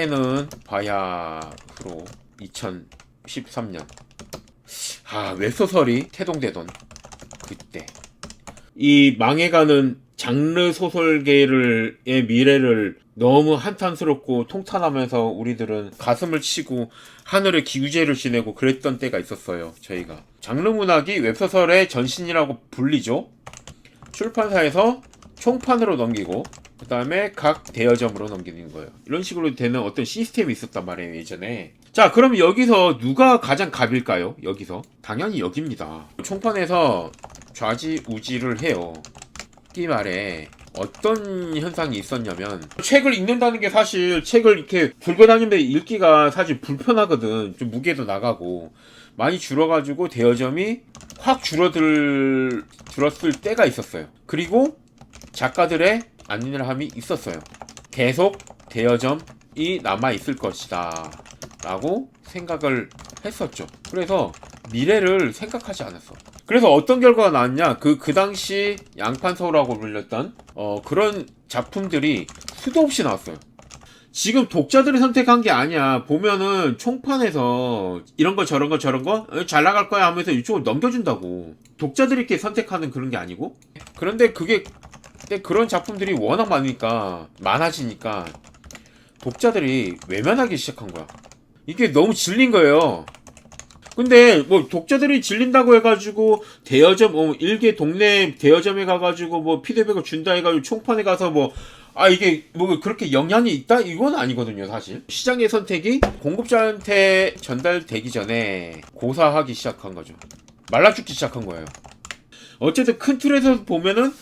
때는 바야흐로 2013년. 아 웹소설이 태동되던 그때? 이 망해가는 장르 소설계의 미래를 너무 한탄스럽고 통탄하면서 우리들은 가슴을 치고 하늘에 기우제를 지내고 그랬던 때가 있었어요 저희가. 장르 문학이 웹소설의 전신이라고 불리죠? 출판사에서 총판으로 넘기고 그 다음에 각 대여점으로 넘기는 거예요. 이런 식으로 되는 어떤 시스템이 있었단 말이에요, 예전에. 자, 그럼 여기서 누가 가장 갑일까요? 여기서? 당연히 여기입니다. 총판에서 좌지 우지를 해요. 이 말에 어떤 현상이 있었냐면 책을 읽는다는 게 사실 책을 이렇게 들고 다니는데 읽기가 사실 불편하거든. 좀 무게도 나가고 많이 줄어가지고 대여점이 확 줄어들 줄었을 때가 있었어요. 그리고 작가들의 안일함이 있었어요. 계속 대여점이 남아 있을 것이다. 라고 생각을 했었죠. 그래서 미래를 생각하지 않았어. 그래서 어떤 결과가 나왔냐? 그, 그 당시 양판서라고 불렸던, 어, 그런 작품들이 수도 없이 나왔어요. 지금 독자들이 선택한 게 아니야. 보면은 총판에서 이런 거 저런 거 저런 거 잘 나갈 거야 하면서 이쪽으로 넘겨준다고. 독자들이 이렇게 선택하는 그런 게 아니고. 그런데 그게 근데 그런 작품들이 워낙 많으니까 많아지니까 독자들이 외면하기 시작한 거야. 이게 너무 질린 거예요. 근데 뭐 독자들이 질린다고 해가지고 대여점 어 일개 동네 대여점에 가가지고 뭐 피드백을 준다 해가지고 총판에 가서 뭐 아 이게 뭐 그렇게 영향이 있다 이건 아니거든요 사실 시장의 선택이 공급자한테 전달되기 전에 고사하기 시작한 거죠 말라 죽기 시작한 거예요 어쨌든 큰 틀에서 보면은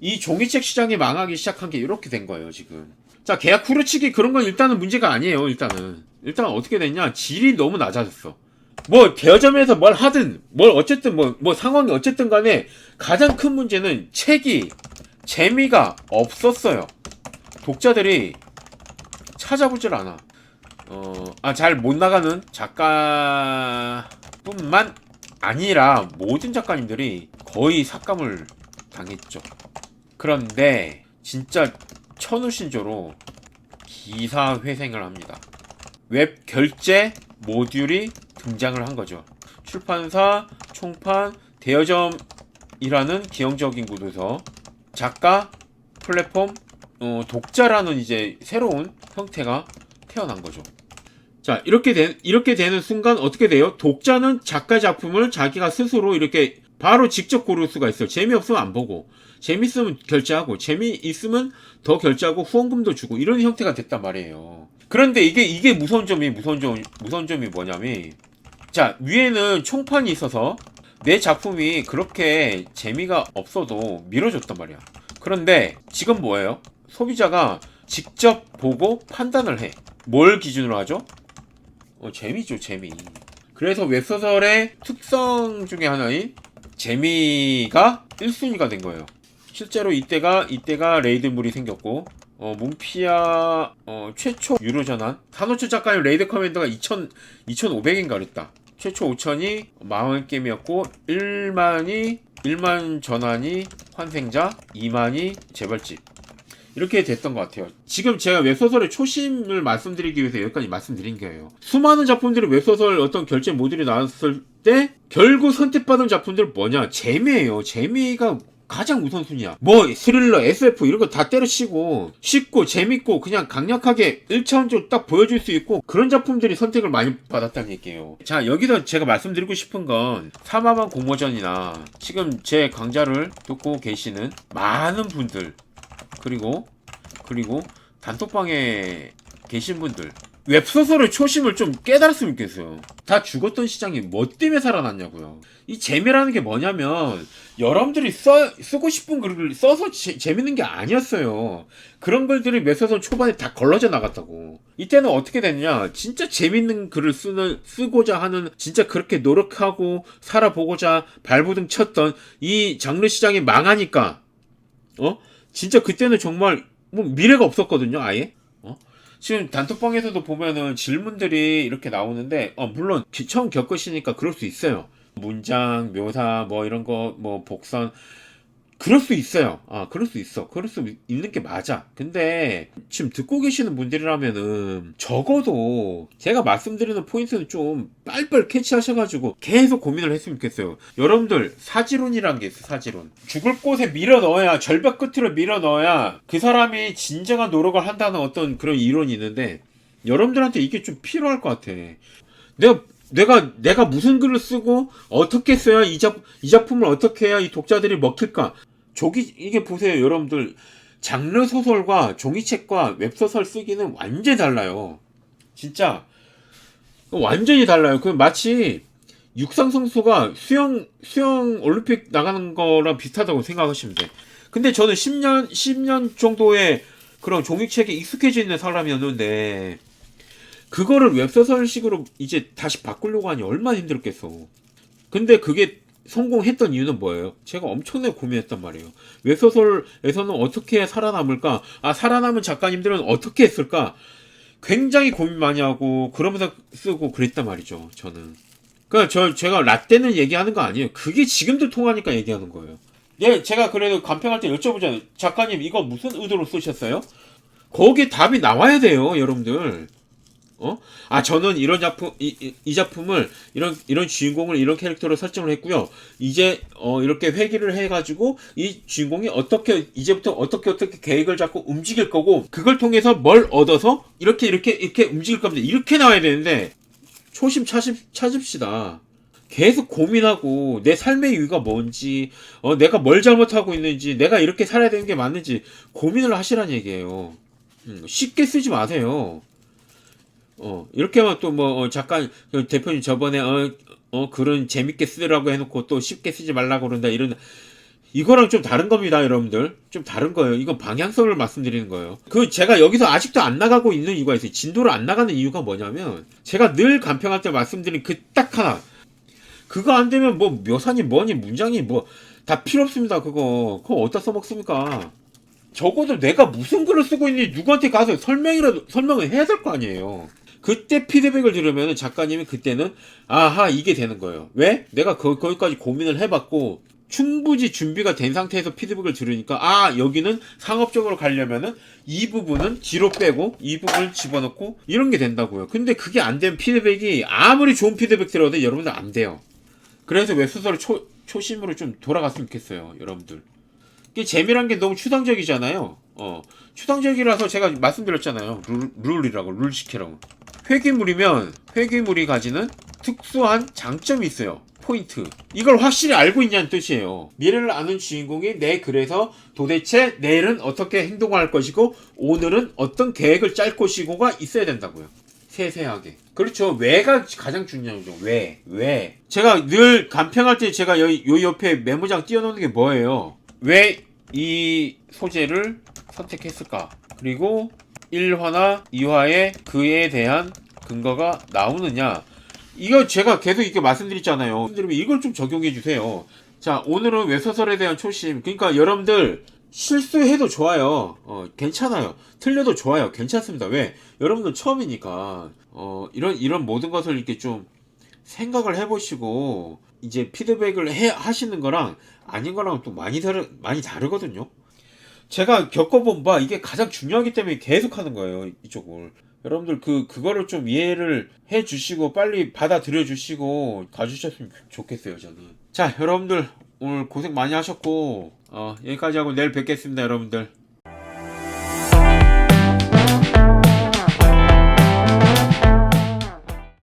이 종이책 시장이 망하기 시작한 게 이렇게 된 거예요 지금. 자 계약 후려치기 그런 건 일단은 문제가 아니에요 일단은. 일단 어떻게 됐냐? 질이 너무 낮아졌어. 뭐 대여점에서 뭘 하든 뭘 어쨌든 뭐, 뭐 상황이 어쨌든 간에 가장 큰 문제는 책이 재미가 없었어요. 독자들이 찾아보질 않아 어, 아, 잘 못 나가는 작가뿐만 아니라 모든 작가님들이 거의 삭감을 당했죠. 그런데 진짜 천우신조로 기사 회생을 합니다. 웹 결제 모듈이 등장을 한 거죠. 출판사, 총판, 대여점이라는 기형적인 구도에서 작가, 플랫폼, 어, 독자라는 이제 새로운 형태가 태어난 거죠. 자, 이렇게 된, 이렇게 되는 순간 어떻게 돼요? 독자는 작가 작품을 자기가 스스로 이렇게 바로 직접 고를 수가 있어요. 재미없으면 안 보고, 재밌으면 결제하고, 재미있으면 더 결제하고, 후원금도 주고, 이런 형태가 됐단 말이에요. 그런데 이게, 이게 무서운 점이, 무서운 점, 무서운 점이 뭐냐면, 자, 위에는 총판이 있어서, 내 작품이 그렇게 재미가 없어도 밀어줬단 말이야. 그런데, 지금 뭐예요? 소비자가 직접 보고 판단을 해. 뭘 기준으로 하죠? 어, 재미죠, 재미. 그래서 웹소설의 특성 중에 하나인 재미가 1순위가 된 거예요. 실제로 이때가, 이때가 레이드물이 생겼고, 어, 문피아, 어, 최초 유로 전환. 산호초 작가님 레이드 커맨더가 2,000, 2,500인가 그랬다. 최초 5천이 망한 게임이었고, 1만이, 1만 전환이 환생자, 2만이 재벌집. 이렇게 됐던 것 같아요. 지금 제가 웹소설의 초심을 말씀드리기 위해서 여기까지 말씀드린 거예요. 수많은 작품들이 웹소설 어떤 결제 모듈이 나왔을 때 결국 선택받은 작품들 뭐냐? 재미예요. 재미가 가장 우선순위야. 뭐 스릴러, SF 이런 거 다 때려치고 쉽고 재밌고 그냥 강력하게 1차원적으로 딱 보여줄 수 있고 그런 작품들이 선택을 많이 받았다는 얘기예요. 자 여기서 제가 말씀드리고 싶은 건 사마만 공모전이나 지금 제 강좌를 듣고 계시는 많은 분들 그리고 그리고 단톡방에 계신 분들 웹소설의 초심을 좀 깨달았으면 좋겠어요. 다 죽었던 시장이 뭐 때문에 살아났냐고요. 이 재미라는 게 뭐냐면 여러분들이 써, 쓰고 싶은 글을 써서 재, 재밌는 게 아니었어요. 그런 글들이 웹소설 초반에 다 걸러져 나갔다고. 이때는 어떻게 됐냐? 진짜 재밌는 글을 쓰는 쓰고자 하는 진짜 그렇게 노력하고 살아보고자 발부등 쳤던 이 장르 시장이 망하니까 어? 진짜 그때는 정말 뭐 미래가 없었거든요, 아예. 어? 지금 단톡방에서도 보면은 질문들이 이렇게 나오는데, 어, 물론 기- 처음 겪으시니까 그럴 수 있어요. 문장, 묘사, 뭐 이런 거, 뭐 복선. 그럴 수 있어요. 아, 그럴 수 있어. 그럴 수 있는 게 맞아. 근데 지금 듣고 계시는 분들이라면은 적어도 제가 말씀드리는 포인트는 좀 빨빨 캐치하셔가지고 계속 고민을 했으면 좋겠어요. 여러분들 사지론이란 게 있어. 사지론. 죽을 곳에 밀어 넣어야 절벽 끝으로 밀어 넣어야 그 사람이 진정한 노력을 한다는 어떤 그런 이론이 있는데 여러분들한테 이게 좀 필요할 것 같아. 내가 내가 내가 무슨 글을 쓰고 어떻게 써야 이, 작, 이 작품을 어떻게 해야 이 독자들이 먹힐까? 조기 이게 보세요, 여러분들. 장르 소설과 종이책과 웹소설 쓰기는 완전히 달라요. 진짜 완전히 달라요. 그 마치 육상 선수가 수영 수영 올림픽 나가는 거랑 비슷하다고 생각하시면 돼. 근데 저는 10년 10년 정도의 그런 종이책에 익숙해져 있는 사람이었는데 그거를 웹소설식으로 이제 다시 바꾸려고 하니 얼마나 힘들었겠어. 근데 그게 성공했던 이유는 뭐예요? 제가 엄청나게 고민했단 말이에요. 웹소설에서는 어떻게 살아남을까? 아, 살아남은 작가님들은 어떻게 했을까? 굉장히 고민 많이 하고, 그러면서 쓰고 그랬단 말이죠, 저는. 그니까 저, 제가 라떼는 얘기하는 거 아니에요. 그게 지금도 통하니까 얘기하는 거예요. 예, 제가 그래도 간평할 때 여쭤보잖아요. 작가님, 이거 무슨 의도로 쓰셨어요? 거기에 답이 나와야 돼요, 여러분들. 어? 아 저는 이런 작품 이, 이, 이 작품을 이런 이런 주인공을 이런 캐릭터로 설정을 했고요. 이제 어 이렇게 회귀를 해가지고 이 주인공이 어떻게 이제부터 어떻게 어떻게 계획을 잡고 움직일 거고 그걸 통해서 뭘 얻어서 이렇게 이렇게 이렇게 움직일 겁니다. 이렇게 나와야 되는데 초심 찾읍, 찾읍시다. 계속 고민하고 내 삶의 이유가 뭔지 어 내가 뭘 잘못하고 있는지 내가 이렇게 살아야 되는 게 맞는지 고민을 하시란 얘기예요. 음, 쉽게 쓰지 마세요. 어, 이렇게 하면 또 뭐, 어, 잠깐, 그 대표님 저번에, 어, 어, 글은 재밌게 쓰라고 해놓고 또 쉽게 쓰지 말라고 그런다, 이런, 이거랑 좀 다른 겁니다, 여러분들. 좀 다른 거예요. 이건 방향성을 말씀드리는 거예요. 그, 제가 여기서 아직도 안 나가고 있는 이유가 있어요. 진도를 안 나가는 이유가 뭐냐면, 제가 늘 간평할 때 말씀드린 그 딱 하나. 그거 안 되면 뭐, 묘사니 뭐니, 문장이 뭐, 다 필요 없습니다, 그거. 그거 어디다 써먹습니까? 적어도 내가 무슨 글을 쓰고 있는지 누구한테 가서 설명이라도, 설명을 해야 될 거 아니에요. 그때 피드백을 들으면 작가님이 그때는 아하 이게 되는 거예요. 왜? 내가 거, 거기까지 고민을 해봤고 충분히 준비가 된 상태에서 피드백을 들으니까 아 여기는 상업적으로 가려면은 이 부분은 뒤로 빼고 이 부분을 집어넣고 이런 게 된다고요. 근데 그게 안 되면 피드백이 아무리 좋은 피드백 들어도 여러분들 안 돼요. 그래서 웹소설을 초, 초심으로 좀 돌아갔으면 좋겠어요. 여러분들. 이게 재미란 게 너무 추상적이잖아요. 어, 추상적이라서 제가 말씀드렸잖아요. 룰, 룰이라고, 룰시키라고. 회귀물이면 회귀물이 가지는 특수한 장점이 있어요. 포인트. 이걸 확실히 알고 있냐는 뜻이에요. 미래를 아는 주인공이 내 글에서 도대체 내일은 어떻게 행동할 것이고 오늘은 어떤 계획을 짤 것이고가 있어야 된다고요. 세세하게. 그렇죠. 왜가 가장 중요하죠. 왜? 왜? 제가 늘 간평할 때 제가 요, 요 옆에 메모장 띄워놓는 게 뭐예요? 왜 이 소재를 선택했을까? 그리고 1화나 2화에 그에 대한 근거가 나오느냐? 이거 제가 계속 이렇게 말씀드렸잖아요. 말씀드리면 이걸 좀 적용해 주세요. 자, 오늘은 웹소설에 대한 초심. 그러니까 여러분들 실수해도 좋아요. 어, 괜찮아요. 틀려도 좋아요. 괜찮습니다. 왜? 여러분들 처음이니까 어, 이런 이런 모든 것을 이렇게 좀 생각을 해보시고 이제 피드백을 해 하시는 거랑 아닌 거랑 또 많이 다르 많이 다르거든요. 제가 겪어본 바 이게 가장 중요하기 때문에 계속 하는 거예요 이쪽을. 여러분들 그 그거를 좀 이해를 해 주시고 빨리 받아들여 주시고 가주셨으면 좋겠어요 저는. 자 여러분들 오늘 고생 많이 하셨고 어, 여기까지 하고 내일 뵙겠습니다 여러분들.